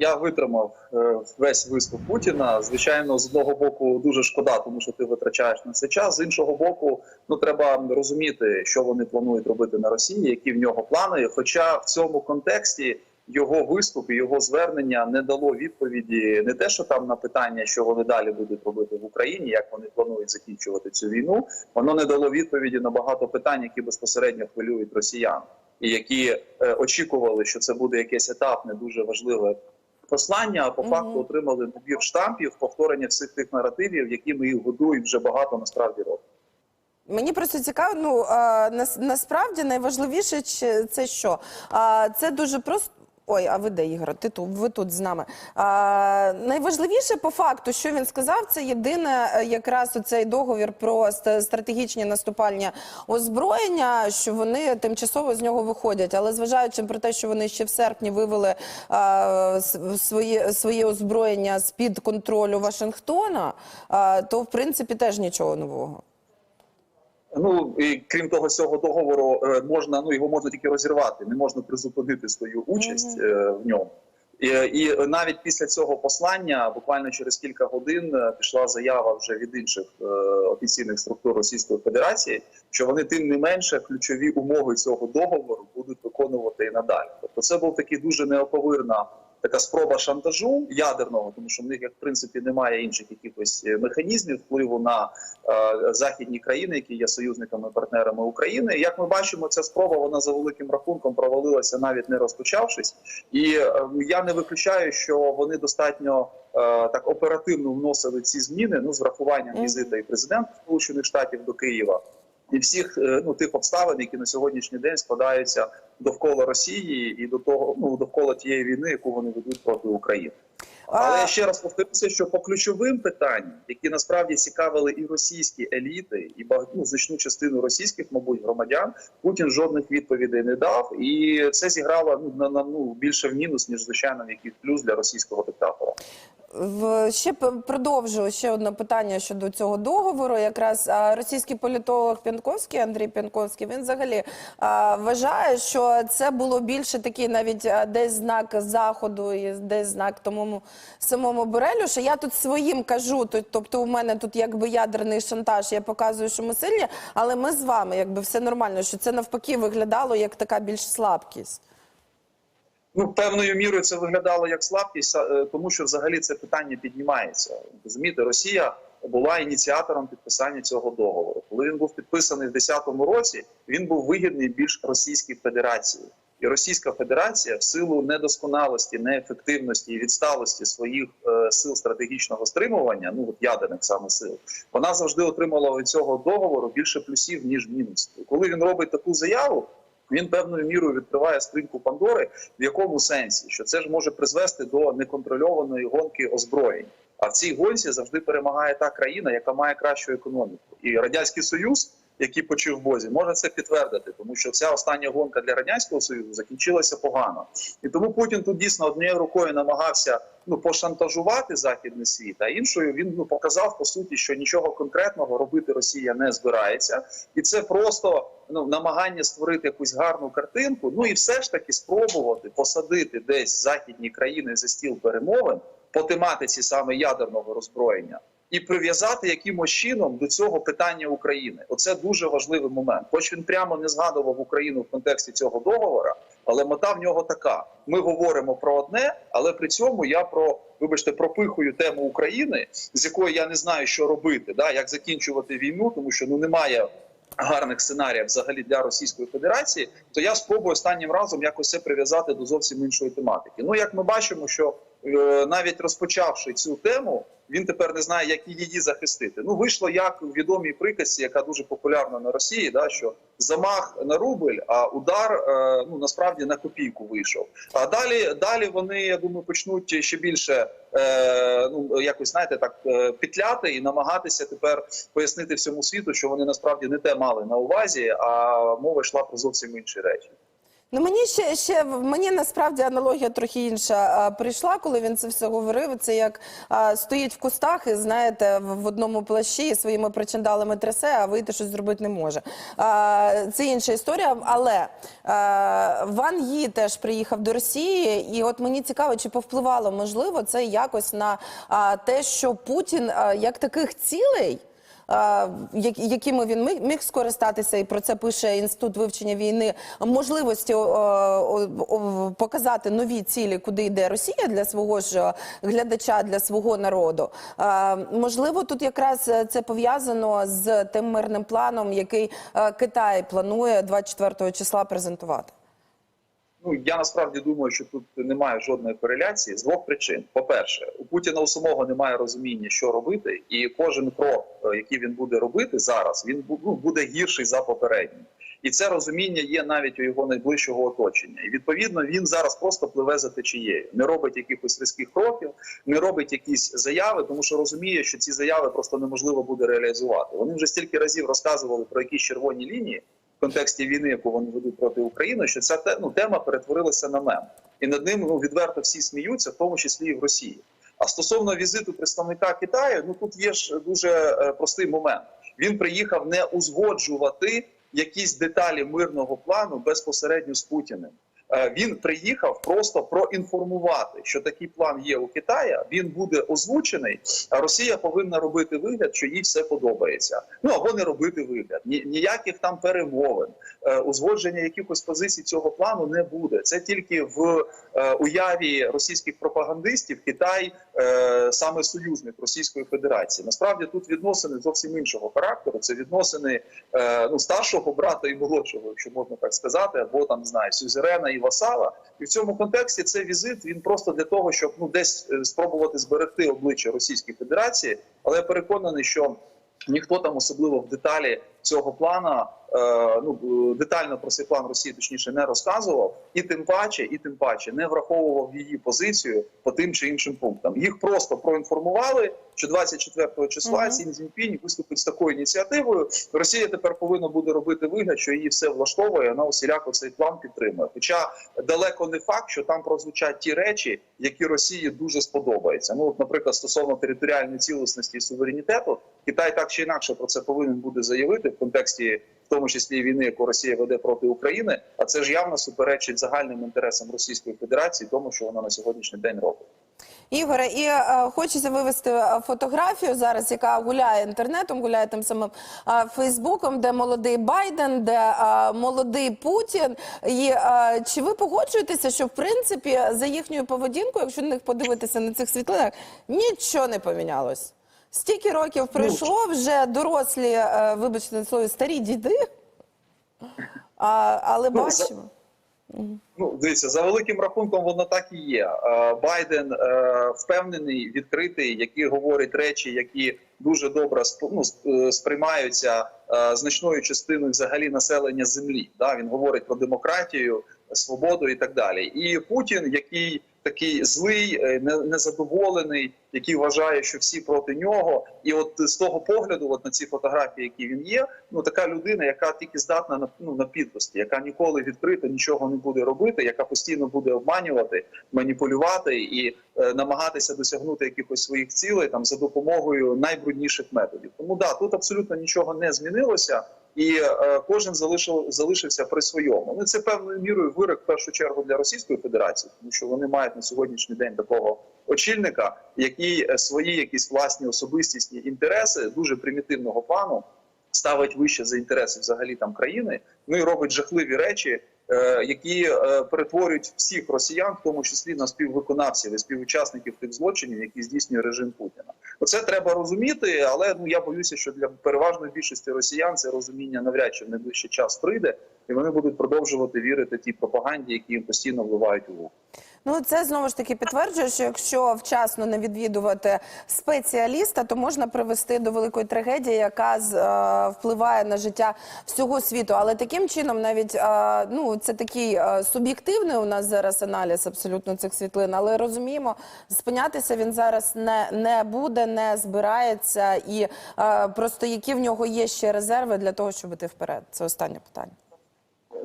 я витримав е, весь виступ Путіна. Звичайно, з одного боку дуже шкода, тому що ти витрачаєш на це час. З іншого боку, ну треба розуміти, що вони планують робити на Росії, які в нього плани. Хоча в цьому контексті його виступ і його звернення не дало відповіді не те, що там на питання, що вони далі будуть робити в Україні, як вони планують закінчувати цю війну. Воно не дало відповіді на багато питань, які безпосередньо хвилюють росіян, і які е, очікували, що це буде якесь етапне, дуже важливе послання. А по факту отримали набір штампів, повторення всіх тих наративів, які ми їх годують вже багато насправді років. Мені просто цікаво. Ну а, нас, насправді найважливіше чи- це що? А, це дуже просто. Ой, а ви де Ігор? Ти тут ви тут з нами. А, найважливіше по факту, що він сказав, це єдине е, якраз оцей договір про ст- стратегічні наступальні озброєння, що вони тимчасово з нього виходять. Але зважаючи про те, що вони ще в серпні вивели а, свої, свої озброєння з під контролю Вашингтона, а, то в принципі теж нічого нового. Ну і крім того, цього договору е, можна ну його можна тільки розірвати, не можна призупинити свою участь Мгм. е, в ньому. І, і навіть після цього послання, буквально через кілька годин, е, пішла заява вже від інших е, офіційних структур Російської Федерації, що вони тим не менше ключові умови цього договору будуть виконувати і надалі. Тобто, це був такий дуже неоповирна така спроба шантажу ядерного, тому що в них, як в принципі, немає інших якихось е, механізмів впливу на е, західні країни, які є союзниками партнерами України. Як ми бачимо, ця спроба вона за великим рахунком провалилася, навіть не розпочавшись. І е, я не виключаю, що вони достатньо е, так оперативно вносили ці зміни. Ну з врахуванням візита і президента Сполучених Штатів до Києва. І всіх е, ну тих обставин, які на сьогоднішній день складаються довкола Росії і до того, ну довкола тієї війни, яку вони ведуть проти України. Але я ще раз повторюся, що по ключовим питанням, які насправді цікавили і російські еліти, і ну, значну частину російських, мабуть, громадян, Путін жодних відповідей не дав, і це зіграло ну на, на ну більше в мінус, ніж звичайно в якийсь плюс для російського диктатора. Ще п- продовжу ще одне питання щодо цього договору. Якраз російський політолог Пянковський Андрій Пянковський він взагалі вважає, що це було більше такий навіть десь знак заходу і десь знак тому самому Борелю. Що я тут своїм кажу, тобто у мене тут якби ядерний шантаж. Я показую, що ми сильні, але ми з вами, якби все нормально. Що це навпаки виглядало як така більш слабкість. Ну, певною мірою це виглядало як слабкість, е, тому що взагалі це питання піднімається. Розумієте, Росія була ініціатором підписання цього договору. Коли він був підписаний в 2010 році, він був вигідний більш Російській Федерації. І Російська Федерація в силу недосконалості, неефективності і відсталості своїх е, сил стратегічного стримування, ну от ядерних саме сил, вона завжди отримала від цього договору більше плюсів ніж мінусів. Коли він робить таку заяву, він певною мірою відкриває скриньку Пандори. В якому сенсі? Що це ж може призвести до неконтрольованої гонки озброєнь. А в цій гонці завжди перемагає та країна, яка має кращу економіку. І радянський союз, який почив бозі, може це підтвердити, тому що ця остання гонка для радянського союзу закінчилася погано. І тому Путін тут дійсно однією рукою намагався ну пошантажувати західний світ, а іншою він ну показав по суті, що нічого конкретного робити Росія не збирається, і це просто ну намагання створити якусь гарну картинку. Ну і все ж таки спробувати посадити десь західні країни за стіл перемовин по тематиці саме ядерного роззброєння. І прив'язати якимось чином до цього питання України. Оце дуже важливий момент. Хоч він прямо не згадував Україну в контексті цього договора, але мета в нього така: ми говоримо про одне, але при цьому я про вибачте пропихую тему України, з якої я не знаю, що робити, да як закінчувати війну, тому що ну немає гарних сценаріїв взагалі для Російської Федерації. То я спробую останнім разом якось це прив'язати до зовсім іншої тематики. Ну як ми бачимо, що навіть розпочавши цю тему. Він тепер не знає, як її захистити. Ну вийшло як в відомій приказці, яка дуже популярна на Росії, да що замах на рубль, а удар е, ну насправді на копійку вийшов. А далі далі вони я думаю почнуть ще більше е, ну якось знаєте так е, петляти і намагатися тепер пояснити всьому світу, що вони насправді не те мали на увазі, а мова йшла про зовсім інші речі. Ну мені ще ще мені насправді аналогія трохи інша а, прийшла, коли він це все говорив. Це як а, стоїть в кустах і знаєте, в, в одному плащі своїми причандалами трясе, а вийти щось зробити не може. А, це інша історія. Але а, Ван Ї теж приїхав до Росії, і от мені цікаво, чи повпливало можливо це якось на а, те, що Путін а, як таких цілей. Якими він міг, скористатися, і про це пише інститут вивчення війни. Можливості показати нові цілі, куди йде Росія для свого ж глядача, для свого народу. Можливо, тут якраз е, це пов'язано з тим мирним планом, який е, Китай планує 24 числа презентувати. Ну я насправді думаю, що тут немає жодної кореляції з двох причин. По-перше, у Путіна у самого немає розуміння, що робити, і кожен крок, е, який він буде робити зараз, він ну, буде гірший за попередній. І це розуміння є навіть у його найближчого оточення. І відповідно він зараз просто пливе за течією, не робить якихось різких кроків, не робить якісь заяви, тому що розуміє, що ці заяви просто неможливо буде реалізувати. Вони вже стільки разів розказували про якісь червоні лінії контексті війни, яку вони ведуть проти України, що ця ну, тема перетворилася на мем, і над ним ну відверто всі сміються, в тому числі і в Росії. А стосовно візиту представника Китаю, ну тут є ж дуже е, простий момент. Він приїхав не узгоджувати якісь деталі мирного плану безпосередньо з Путіним. Е, Він приїхав просто проінформувати, що такий план є у Китая. Він буде озвучений. А Росія повинна робити вигляд, що їй все подобається. Ну або не робити вигляд. Ніяких там перемовин, е, узгодження якихось позицій цього плану не буде. Це тільки в е, уяві російських пропагандистів Китай саме союзник Російської Федерації. Насправді тут відносини зовсім іншого характеру. Це відносини ну старшого брата і молодшого, якщо можна так сказати, або там не знаю, сюзерена і васала. І в цьому контексті цей візит він просто для того, щоб ну десь е, спробувати зберегти обличчя Російської Федерації, але я переконаний, що ніхто там особливо в деталі цього плана. е, Ну е, детально про цей план Росії точніше не розказував, і тим паче, і тим паче не враховував її позицію по тим чи іншим пунктам. Їх просто проінформували, що 24 числа Мгм. Сін Цзіньпінь виступить з такою ініціативою. Росія тепер повинна буде робити вигляд, що її все влаштовує. Вона усіляко цей план підтримує. Хоча далеко не факт, що там прозвучать ті речі, які Росії дуже сподобаються. Ну, от, наприклад, стосовно територіальної цілісності і суверенітету, Китай так чи інакше про це повинен буде заявити в контексті. В тому числі війни, яку Росія веде проти України, а це ж явно суперечить загальним інтересам Російської Федерації, тому що вона на сьогоднішній день робить. Ігоре, і е, хочеться вивести е, фотографію зараз, яка гуляє інтернетом, гуляє тим самим е, Фейсбуком, де молодий Байден, де е, молодий Путін. І е, чи ви погоджуєтеся, що в принципі за їхньою поведінкою, якщо на них подивитися на цих світлинах, нічого не помінялось? Стільки років пройшло, вже дорослі, е, вибачте на слові, старі діди. А, але Ну, за- бачимо. Ну, дивіться, за великим рахунком воно так і є. Е, Байден е, впевнений, відкритий, який говорить речі, які дуже добре ну, сприймаються значною частиною взагалі населення землі. Да? Він говорить про демократію, свободу і так далі. І Путін, який такий злий, е, не- незадоволений, який вважає, що всі проти нього. І от з того погляду, от на ці фотографії, які він є, ну така людина, яка тільки здатна на ну на підлості, яка ніколи відкрито нічого не буде робити, яка постійно буде обманювати, маніпулювати і е, намагатися досягнути якихось своїх цілей там за допомогою найбрудніших методів. Тому да, тут абсолютно нічого не змінилося. І е, кожен залишив залишився при своєму. Ну це певною мірою вирок в першу чергу для Російської Федерації, тому що вони мають на сьогоднішній день такого очільника, який е, свої якісь власні особистісні інтереси дуже примітивного плану ставить вище за інтереси взагалі там країни. Ну і робить жахливі речі, які е, перетворюють всіх росіян, в тому числі на співвиконавців і співучасників тих злочинів, які здійснює режим Путіна. Оце треба розуміти, але ну я боюся, що для переважної більшості росіян це розуміння навряд чи в найближчий час прийде, і вони будуть продовжувати вірити тій пропаганді, які їм постійно вливають у руку. Ну, це знову ж таки підтверджує, що якщо вчасно не відвідувати спеціаліста, то можна привести до великої трагедії, яка з, е, впливає на життя всього світу. Але таким чином, навіть е, ну це такий е, суб'єктивний у нас зараз аналіз абсолютно цих світлин. Але розуміємо, спинятися він зараз не, буде, не збирається, і просто які в нього є ще резерви для того, щоб іти вперед. Це останнє питання.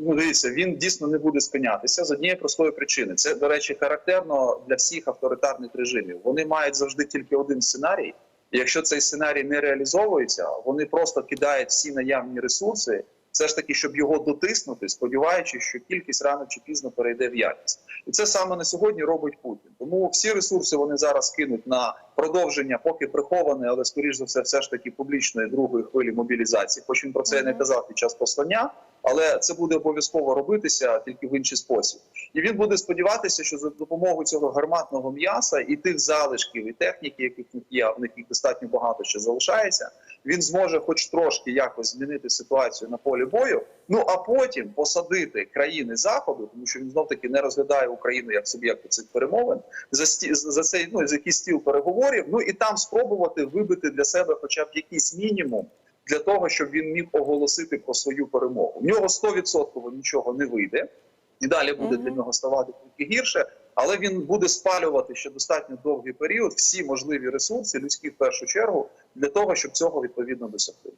Ну, дивіться, він дійсно не буде спинятися з однієї простої причини. Це, до речі, характерно для всіх авторитарних режимів. Вони мають завжди тільки один сценарій. І якщо цей сценарій не реалізовується, вони просто кидають всі наявні ресурси, все ж таки, щоб його дотиснути, сподіваючись, що кількість рано чи пізно перейде в якість. І це саме на сьогодні робить Путін. Тому всі ресурси вони зараз кинуть на продовження, поки приховане, але скоріш за все, все ж таки публічної другої хвилі мобілізації. Хоч він про це і не казав під час послання, але це буде обов'язково робитися тільки в інший спосіб. І він буде сподіватися, що за допомогою цього гарматного м'яса і тих залишків і техніки, яких є, в них достатньо багато ще залишається. Він зможе, хоч трошки якось змінити ситуацію на полі бою. Ну а потім посадити країни заходу, тому що він знов таки не розглядає Україну як суб'єкта цих перемовин за сті за цей ну за якийсь стіл переговорів. Ну і там спробувати вибити для себе, хоча б якийсь мінімум. Для того щоб він міг оголосити про свою перемогу, в нього 100% нічого не вийде, і далі буде для нього ставати тільки гірше. Але він буде спалювати ще достатньо довгий період всі можливі ресурси, людські в першу чергу, для того, щоб цього відповідно досягти.